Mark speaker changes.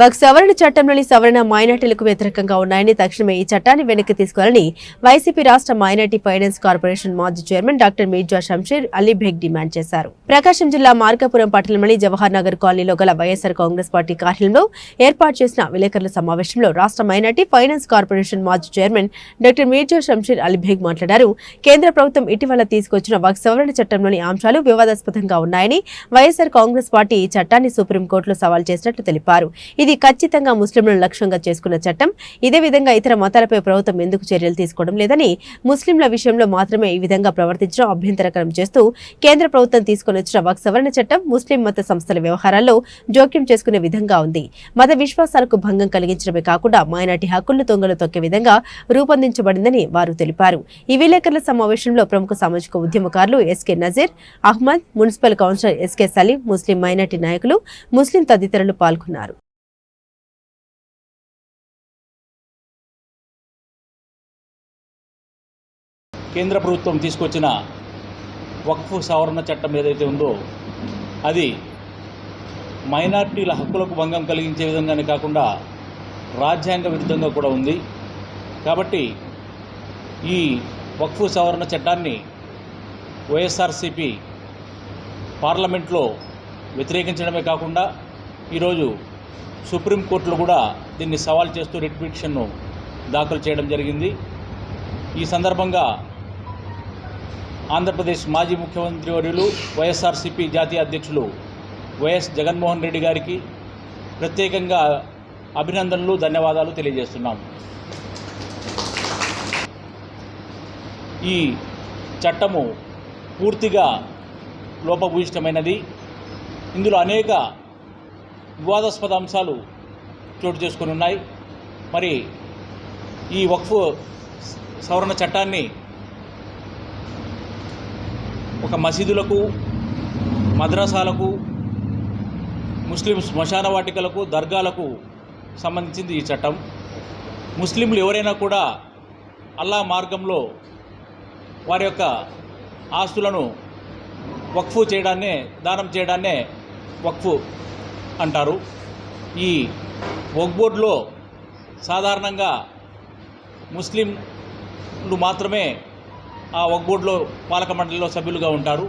Speaker 1: వక్ సవరణ చట్టంలోని సవరణ మైనార్టీలకు వ్యతిరేకంగా ఉన్నాయని తక్షణమే ఈ చట్టాన్ని వెనక్కి తీసుకోవాలని వైసీపీ రాష్ట్ర మైనార్టీ ఫైనాన్స్ కార్పొరేషన్ మాజీ chairman doctor Mirza Shamsheer Ali Baig demand చేశారు. ప్రకాశం జిల్లా మార్కాపురం పట్టణంలోని జవహర్ నగర్ కాలనీలో గల వైఎస్ఆర్ కాంగ్రెస్ పార్టీ కార్యాలయంలో ఏర్పాటు చేసిన విలేకరుల సమావేశంలో రాష్ట్ర మైనార్టీ ఫైనాన్స్ కార్పొరేషన్ మాజీ చైర్మన్ డాక్టర్ మీర్జా షంషీర్ అలీ బేగ్ మాట్లాడారు. కేంద్ర ప్రభుత్వం ఇటీవల తీసుకొచ్చిన వక్ సవరణ చట్టంలోని అంశాలు వివాదాస్పదంగా ఉన్నాయని వైఎస్ఆర్ కాంగ్రెస్ పార్టీ ఈ చట్టాన్ని సుప్రీంకోర్టులో సవాల్ చేసినట్లు తెలిపారు. ఇది ఇది ఖచ్చితంగా ముస్లింలను లక్ష్యంగా చేసుకున్న చట్టం. ఇదే విధంగా ఇతర మతాలపై ప్రభుత్వం ఎందుకు చర్యలు తీసుకోవడం లేదని ముస్లింల విషయంలో మాత్రమే ఈ విధంగా ప్రవర్తించడం అభ్యంతరకరం చేస్తూ కేంద్ర ప్రభుత్వం తీసుకుని వచ్చిన వక్ సవరణ చట్టం ముస్లిం మత సంస్థల వ్యవహారాల్లో జోక్యం చేసుకునే విధంగా ఉంది. మత విశ్వాసాలకు భంగం కలిగించడమే కాకుండా మైనార్టీ హక్కులను తొంగలు తొక్కే విధంగా రూపొందించబడిందని వారు తెలిపారు. ఈ విలేకరుల సమావేశంలో ప్రముఖ సామాజిక ఉద్యమకారులు SK Nazeer Ahmed municipal councillor SK Saleem Muslim minority నాయకులు ముస్లిం తదితరులు పాల్గొన్నారు.
Speaker 2: కేంద్ర ప్రభుత్వం తీసుకొచ్చిన వక్ఫ్ సవరణ చట్టం ఏదైతే ఉందో అది మైనార్టీల హక్కులకు భంగం కలిగించే విధంగానే కాకుండా రాజ్యాంగ విరుద్ధంగా కూడా ఉంది. కాబట్టి ఈ వక్ఫ్ సవరణ చట్టాన్ని వైఎస్ఆర్సిపి పార్లమెంట్లో వ్యతిరేకించడమే కాకుండా ఈరోజు సుప్రీంకోర్టులో కూడా దీన్ని సవాల్ చేస్తూ రిట్ పిటిషన్ను దాఖలు చేయడం జరిగింది. ఈ సందర్భంగా ఆంధ్రప్రదేశ్ మాజీ ముఖ్యమంత్రి వర్యులు వైఎస్ఆర్సీపీ జాతీయ అధ్యక్షులు వైఎస్ జగన్మోహన్ రెడ్డి గారికి ప్రత్యేకంగా అభినందనలు ధన్యవాదాలు తెలియజేస్తున్నాం. ఈ చట్టము పూర్తిగా లోపభూయిష్టమైనది. ఇందులో అనేక వివాదాస్పద అంశాలు చోటు చేసుకొని ఉన్నాయి. మరి ఈ వక్ఫ్ సవరణ చట్టాన్ని ఒక మసీదులకు మద్రసాలకు ముస్లిం శ్మశాన వాటికలకు దర్గాలకు సంబంధించింది ఈ చట్టం. ముస్లింలు ఎవరైనా కూడా అల్లా మార్గంలో వారి యొక్క ఆస్తులను వక్ఫు చేయడాన్నే దానం చేయడాన్నే వక్ఫు అంటారు. ఈ వక్బోర్డులో సాధారణంగా ముస్లింలు మాత్రమే ఆ వక్ బోర్డులో పాలక మండలిలో సభ్యులుగా ఉంటారు.